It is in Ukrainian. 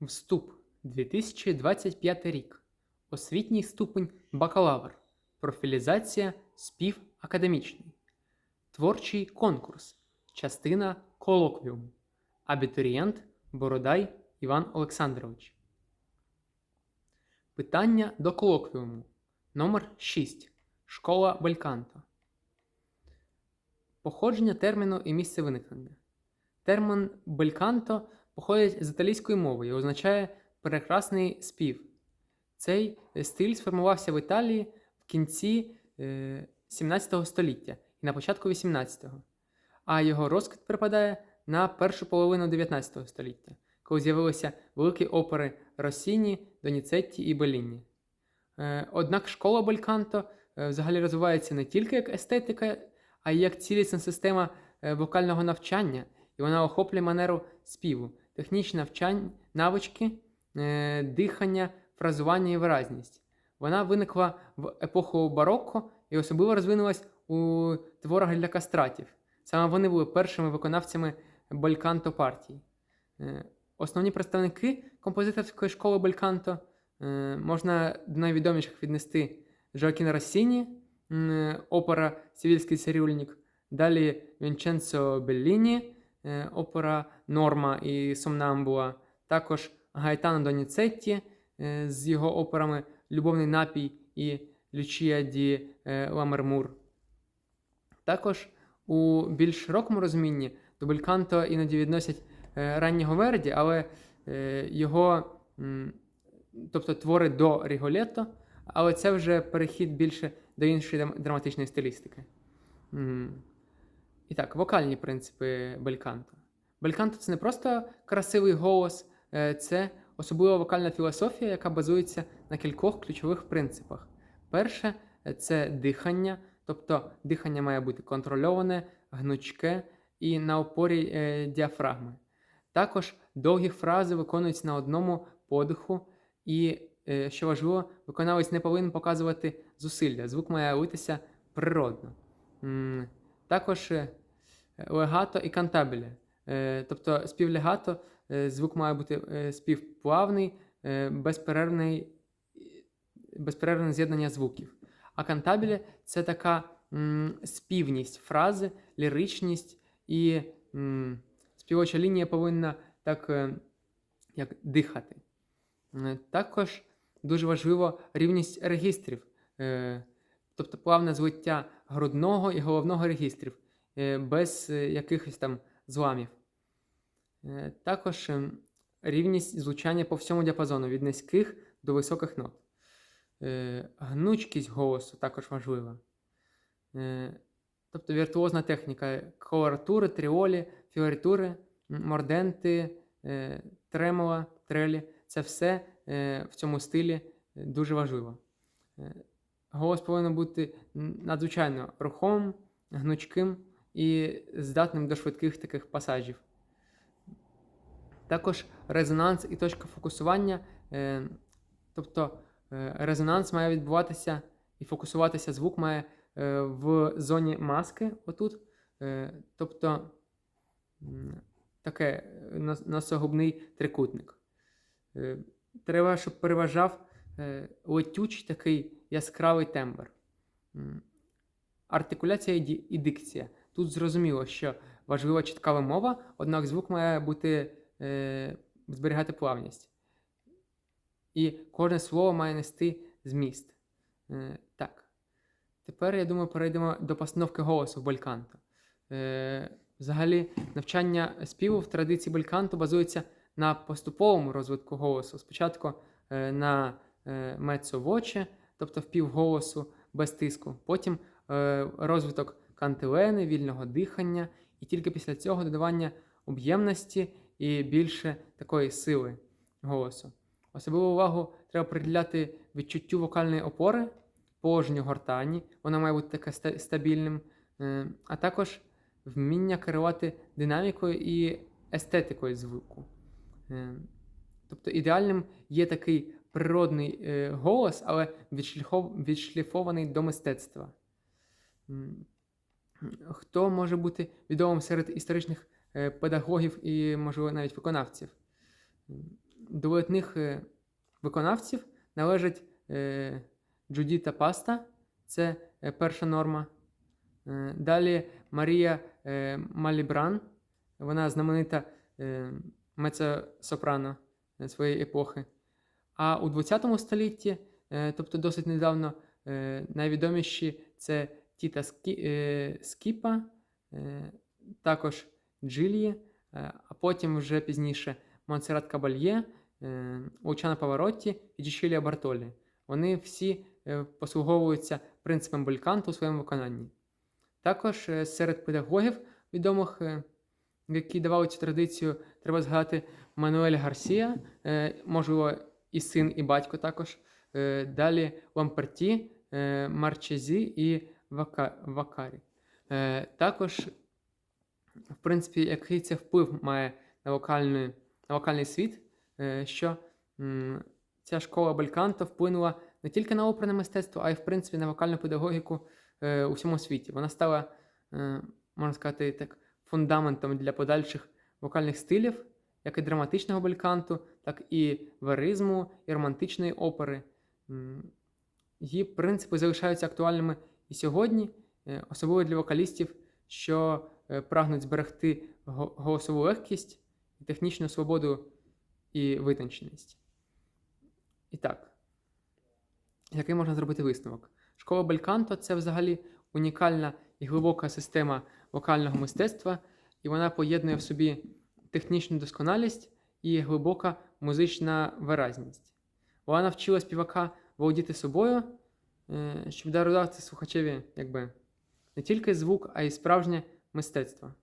Вступ 2025 рік. Освітній ступень бакалавр. Профілізація спів академічний. Творчий конкурс. Частина колоквіум. Абітурієнт Бородай Іван Олександрович. Питання до колоквіуму. Номер 6. Школа Бельканто. Походження терміну і місце виникнення. Термін бельканто походить з італійської мови і означає прекрасний спів. Цей е, стиль сформувався в Італії в кінці е, 17 століття і на початку 18-го, а його розквіт припадає на першу половину 19 століття, коли з'явилися великі опери Росіні, Доніцетті і Беліні. Е, Однак школа Бельканто е, взагалі розвивається не тільки як естетика, а й як цілісна система е, вокального навчання, і вона охоплює манеру співу, технічні навчань, навички, дихання, фразування і виразність. Вона виникла в епоху барокко і особливо розвинулась у творах для кастратів. Саме вони були першими виконавцями бельканто партій. Е, Основні представники композиторської школи бельканто е, можна до найвідоміших віднести Жоакіна Россіні, опера Сівільський цирюльник, далі Вінченцо Белліні, е, опера Норма і Сомнамбула, також Гайтано Доніцетті е, з його операми Любовний напій і Лючія ді е, Ламермур. Також у більш широкому розумінні до бельканто іноді відносять е, раннього Верді, але е, його, тобто твори до Ріголетто, але це вже перехід більше до іншої драматичної стилістики. І так, вокальні принципи бельканто. Бельканто це не просто красивий голос, е, це особлива вокальна філософія, яка базується на кількох ключових принципах. Перше це дихання, тобто дихання має бути контрольоване, гнучке і на опорі е, діафрагми. Також довгі фрази виконуються на одному подиху, і, е, що важливо, виконавець не повинен показувати зусилля. Звук має литися природно. Також е, легато і кантабеле. Е, Тобто спів легато, е, звук має бути спів плавний, е, безперервний, безперервне з'єднання звуків. А кантабеле це така співність фрази, ліричність і співоча лінія повинна так як дихати. Е, Також дуже важливо рівність регістрів, е, тобто плавне злиття грудного і головного регістрів е, без якихось там зламів. Також е, рівність звучання по всьому діапазону від низьких до високих нот. Гнучкість голосу також важлива. Тобто віртуозна техніка колоратури, тріолі, фіоритури, морденти, тремола, трелі це все е, в цьому стилі е, дуже важливо. Е, Голос повинен бути надзвичайно рухомим, гнучким і здатним до швидких таких пасажів. Також резонанс і точка фокусування. Тобто резонанс має відбуватися і фокусуватися звук має в зоні маски, отут. Тобто таке носогубний трикутник. Е, Треба, щоб переважав е, летючий такий яскравий тембр. Артикуляція і дикція. Тут зрозуміло, що важлива чітка вимова, однак звук має бути е, зберігати плавність. І кожне слово має нести зміст. Так. Тепер, я думаю, перейдемо до постановки голосу в взагалі, навчання співу в традиції бельканто базується на поступовому розвитку голосу. Спочатку е, на е, мецо-воче, тобто впів голосу без тиску. Потім е, розвиток кантилени, вільного дихання, і тільки після цього додавання об'ємності і більше такої сили голосу. Особливу увагу треба приділяти відчуттю вокальної опори, положенню гортані, воно має бути таке стабільним, а також вміння керувати динамікою і естетикою звуку. Е, Тобто ідеальним є такий природний е, голос, але відшліфований до мистецтва. Хто може бути відомим серед історичних е, педагогів і, можливо, навіть виконавців? До видатних виконавців належать Джудіта Паста, це перша норма. Далі Марія Малібран, вона знаменита мецо-сопрано своєї епохи. А у 20 столітті, е, тобто досить недавно, е, найвідоміші це Тіта е, Скіпа, також Джилі, а потім вже пізніше Монсеррат Кабальє, Лучано Паваротті і Джішілія Бартолі. Вони всі послуговуються принципом бельканту у своєму виконанні. Також серед педагогів відомих, які давали цю традицію, треба згадати Мануель Гарсія, е, можливо, і син, і батько також. Е, Далі Ламперті, е, Марчезі і Вакарі. Також, в принципі, який це вплив має на локальний, на локальний світ, що ця школа Бельканто вплинула не тільки на оперне мистецтво, а й в принципі на вокальну педагогіку у всьому світі. Вона стала, можна сказати, так, фундаментом для подальших вокальних стилів, як і драматичного бельканту, так і веризму, і романтичної опери. Її принципи залишаються актуальними і сьогодні, е, особливо для вокалістів, що е, прагнуть зберегти голосову легкість, технічну свободу і витонченість. І так, який можна зробити висновок? Школа Бельканто це взагалі унікальна і глибока система вокального мистецтва, і вона поєднує в собі технічну досконалість і глибока музична виразність. Вона навчила співака володіти собою, е, щоб дарувати слухачеві якби, не тільки звук, а й справжнє мистецтво.